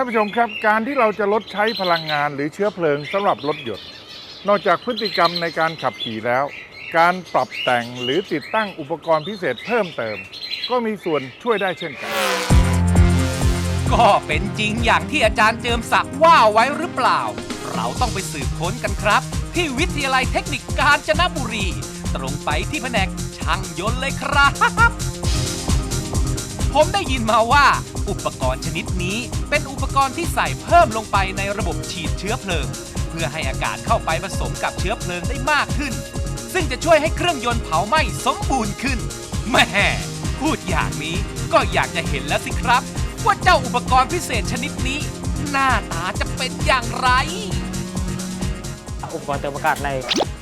ท่านผู้ชมครับการที่เราจะลดใช้พลังงานหรือเชื้อเพลิงสำหรับรถยนต์นอกจากพฤติกรรมในการขับขี่แล้ว การปรับแต่งหรือติดตั้งอุปกรณ์พิเศษเพิ่มเติม ก็มีส่วนช่วยได้เช่นกัน ก็เป็นจริงอย่างที่อาจารย์เจิมศักดิ์ว่าไว้หรือเปล่า เราต้องไปสืบค้นกันครับ ที่วิทยาลัยเทคนิคกาญจนบุรี ตรงไปที่แผนกช่างยนต์เลยครับ ผมได้ยินมาว่า อุปกรณ์ชนิดนี้ เป็นอุปกรณ์ที่ใส่เพิ่มลงไปในระบบฉีดเชื้อเพลิง เพื่อให้อากาศเข้าไปผสมกับเชื้อเพลิงได้มากขึ้น ซึ่งจะช่วยให้เครื่องยนต์เผาไหม้สมบูรณ์ขึ้นแม่พูดอย่างนี้ก็อยากจะเห็นแล้วสิครับ ว่าเจ้าอุปกรณ์พิเศษชนิดนี้ หน้าตาจะเป็นอย่างไร อุปกรณ์เติมอากาศใน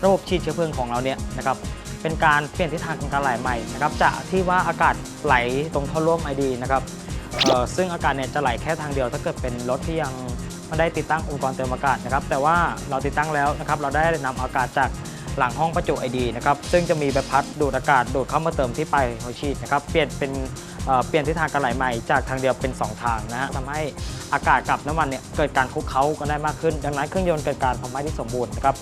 ระบบฉีดเชื้อเพลิงของเราเนี่ยนะครับ เป็นการเปลี่ยนทิศทางของการไหลใหม่นะครับจากที่ว่าอากาศไหลตรงท่อร่วมไอดีนะครับซึ่งอากาศเนี่ยจะไหลแค่ทางเดียว ถ้าเกิดเป็นรถที่ยังไม่ได้ติดตั้งอุปกรณ์เติมอากาศนะครับแต่ว่าเราติดตั้งแล้วนะครับเราได้นำอากาศจากหลังห้องประจุไอดีนะครับซึ่งจะมีใบพัดดูดอากาศดูดเข้ามาเติมที่ปลายหัวฉีดนะครับเปลี่ยนเป็นเเปลี่ยนทิศทางการไหลใหม่จากทางเดียวเป็นสองทางนะฮะทำให้อากาศกับน้ำมันเนี่ยเกิดการคุกเค้ากันได้มากขึ้น ดังนั้นเครื่องยนต์เกิดการเผาไหม้ที่สมบูรณ์นะครับ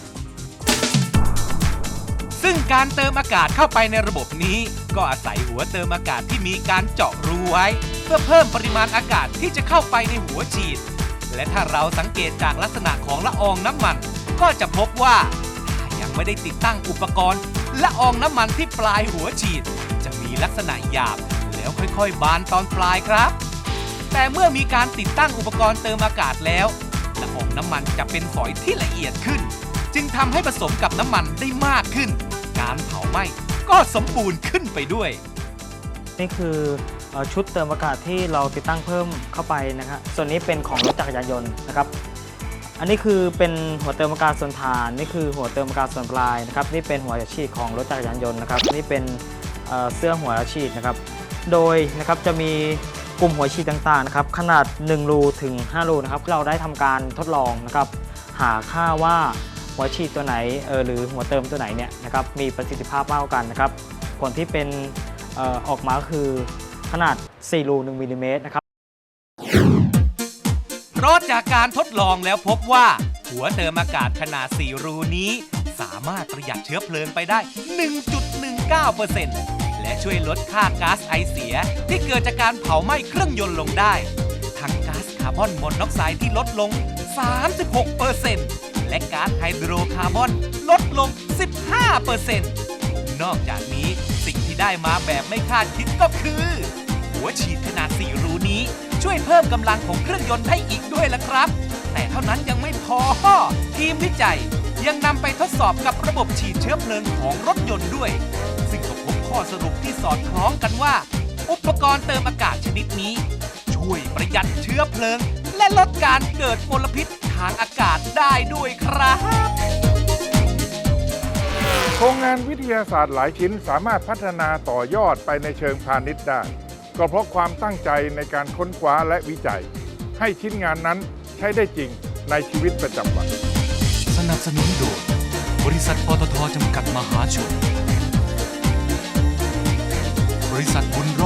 ซึ่งการเติมอากาศเข้าไปในระบบนี้ ก็อาศัยหัวเติมอากาศที่มีการเจาะรูไว้ เพื่อเพิ่มปริมาณอากาศที่จะเข้าไปในหัวฉีด และถ้าเราสังเกตจากลักษณะของละอองน้ำมัน ก็จะพบว่าถ้ายังไม่ได้ติดตั้งอุปกรณ์ละอองน้ำมันที่ปลายหัวฉีด จะมีลักษณะหยาบ แล้วค่อยๆ บานตอนปลายครับ แต่เมื่อมีการติดตั้งอุปกรณ์เติมอากาศแล้วละอองน้ำมันจะเป็นฝอยที่ละเอียดขึ้น จึงทำให้ผสมกับน้ำมันได้มากขึ้น การเผาไหม้ก็สมบูรณ์ขึ้นไปด้วย นี่คือเอ่อชุดเติมอากาศที่เราติดตั้งเพิ่มเข้าไปนะครับส่วนนี้เป็นของรถจักรยานยนต์นะครับ อันนี้คือเป็นหัวเติมอากาศส่วนฐาน นี่คือหัวเติมอากาศส่วนปลายนะครับ นี่เป็นหัวฉีดของรถจักรยานยนต์นะครับ นี่เป็นเอ่อเสื้อหัวฉีดนะครับ โดยนะครับจะมีกลุ่มหัวฉีดต่างๆนะครับ ขนาด 1 รูถึง 5 รูนะครับ เราได้ทำการทดลองนะครับ หาค่าว่า หัวฉีดตัวไหนเออหรือหัวเติมตัวไหนเนี่ยนะครับมีประสิทธิภาพมากกว่ากันนะครับผลที่เป็นเออออกมาก็คือขนาด 4 รู1มิลลิเมตรนะครับเพราะจากการทดลองแล้วพบว่า หัวเติมอากาศขนาด 4 รูนี้ สามารถประหยัดเชื้อเพลิงไปได้ 1.19%และช่วยลดค่าก๊าซไอเสียที่เกิดจากการเผาไหม้เครื่องยนต์ลงได้ ทั้งก๊าซคาร์บอนมอนอกไซด์ที่ลดลง 36% และก๊าซไฮโดรคาร์บอนลดลง 15%นอกจากนี้สิ่งที่ได้มาแบบไม่คาดคิดก็คือ หัวฉีดขนาด 4 รูนี้ ช่วยเพิ่มกำลังของเครื่องยนต์ได้อีกด้วยละครับ แต่เท่านั้นยังไม่พอ ทีมวิจัยยังนำไปทดสอบกับระบบฉีดเชื้อเพลิงของรถยนต์ด้วย ซึ่งก็พบข้อสรุปที่สอดคล้องกันว่า อุปกรณ์เติมอากาศชนิดนี้ ช่วยประหยัดเชื้อเพลิง และลดการเกิดมลพิษทางอากาศได้ด้วยครับ โครงงานวิทยาศาสตร์หลายชิ้นสามารถพัฒนาต่อยอดไปในเชิงพาณิชย์ได้ ก็เพราะความตั้งใจในการค้นคว้าและวิจัย ให้ชิ้นงานนั้นใช้ได้จริงในชีวิตประจำวัน สนับสนุนโดยบริษัทปตทจำกัดมหาชน บริษัทบุญรอบดิวอรี่